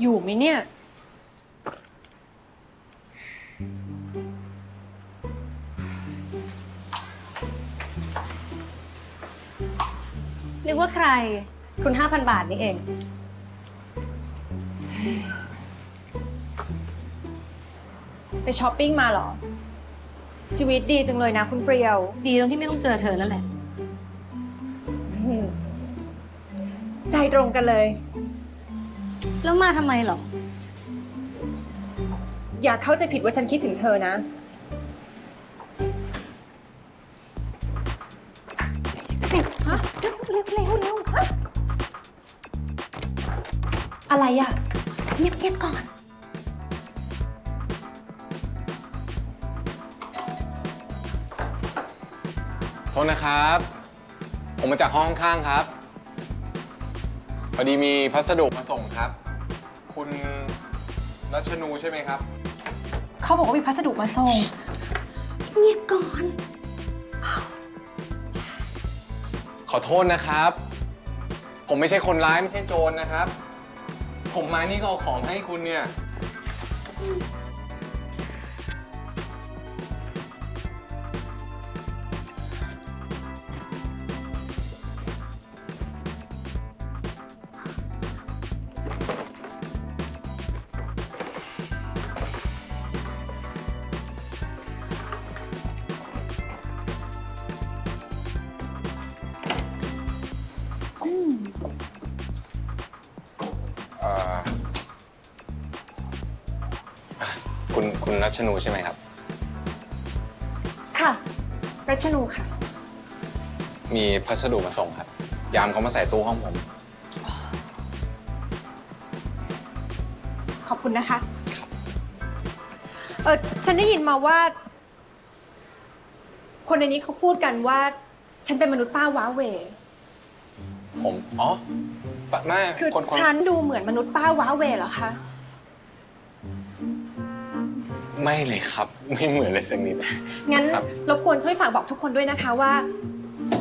อยู่ไหมเนี่ย นึกว่าใคร คุณ 5,000 บาทนี่เอง ไปช้อปปิ้งมาเหรอ ชีวิตดีจังเลยนะคุณเปรียว ดีตรงที่ไม่ต้องเจอเธอนั่นแหละ ใจตรงกันเลย แล้วมาทำไมหรอ อย่าเข้าใจผิดว่าฉันคิดถึงเธอนะ ฮะเร็วเร็วเร็วเร็วฮะอะไรอะเงียบเงียบก่อน โทษนะครับ ผมมาจากห้องข้างๆครับ พอดีมีพัสดุมาส่งครับ คุณรัชนูใช่ไหมครับ เขาบอกว่ามีพัสดุมาส่ง เงียบก่อน ขอโทษนะครับ ผมไม่ใช่คนร้ายไม่ใช่โจรนะครับ ผมมานี่ก็เอาของมาให้คุณเนี่ย คุณคุณรัชนูใช่ไหมครับ ค่ะ รัชนูค่ะ มีพัสดุมาส่งครับ ยามเขามาใส่ตู้ห้องผม ขอบคุณนะคะ เออฉันได้ยินมาว่า คนในนี้เขาพูดกันว่า ฉันเป็นมนุษย์ป้าว้าเหวผม อ๋อปะแม่คือคนคน ฉันดูเหมือนมนุษย์ป้าว้าเหวเหรอคะ ไม่เลยครับ ไม่เหมือนเลยสักนิด งั้นครับ รบกวนช่วยฝากบอกทุกคนด้วยนะคะว่า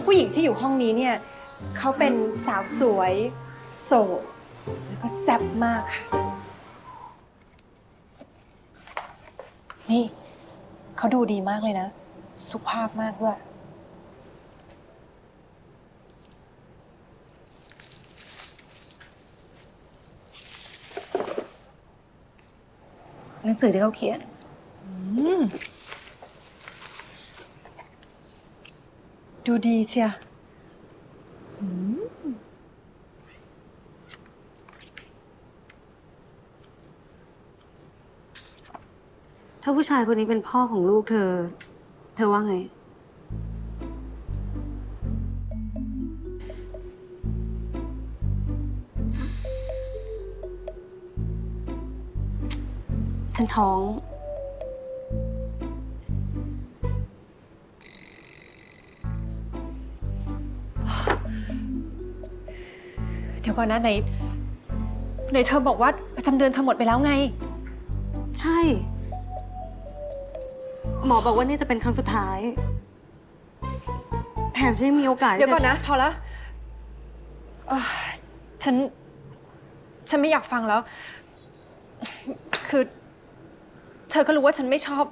ผู้หญิงที่อยู่ห้องนี้เนี่ยเขาเป็นสาวสวย โสดแล้วก็แซ่บมากค่ะ นี่เขาดูดีมากเลยนะ สุภาพมากด้วย หนังสือที่เขาเขียน ดูดีเชียถ้าผู้ชายคนนี้เป็นพ่อของลูกเธอ เธอว่าไง ฉันท้อง เดี๋ยวก่อนนะไหนไหนเธอบอกว่าประจำเดือนเธอหมดไปแล้วไง ใช่ หมอบอกว่านี่จะเป็นครั้งสุดท้าย แถมฉันยังมีโอกาสที่เดี๋ยวก่อนจนะ พอแล้วเอ่อฉัน ฉันไม่อยากฟังแล้ว คือ เธอก็รู้ว่าฉันไม่ชอบ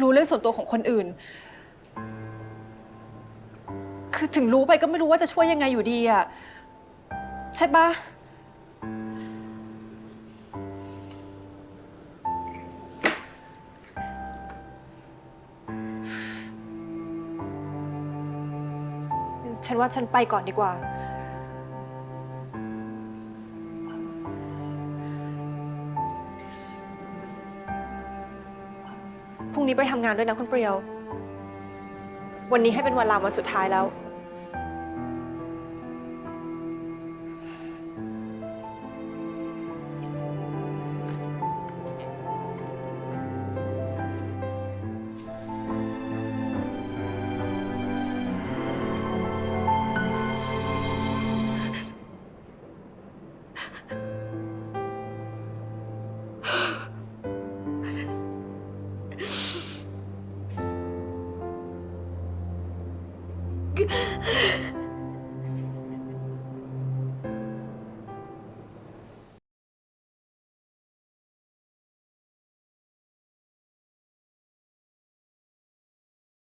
รู้เรื่องส่วนตัวของคนอื่น คือถึงรู้ไปก็ไม่รู้ว่าจะช่วยยังไงอยู่ดีอะ ใช่ปะฉันว่าฉันไปก่อนดีกว่า พรุ่งนี้ไปทำงานด้วยนะคุณเปรียว วันนี้ให้เป็นวันลาวันสุดท้ายแล้ว Frank.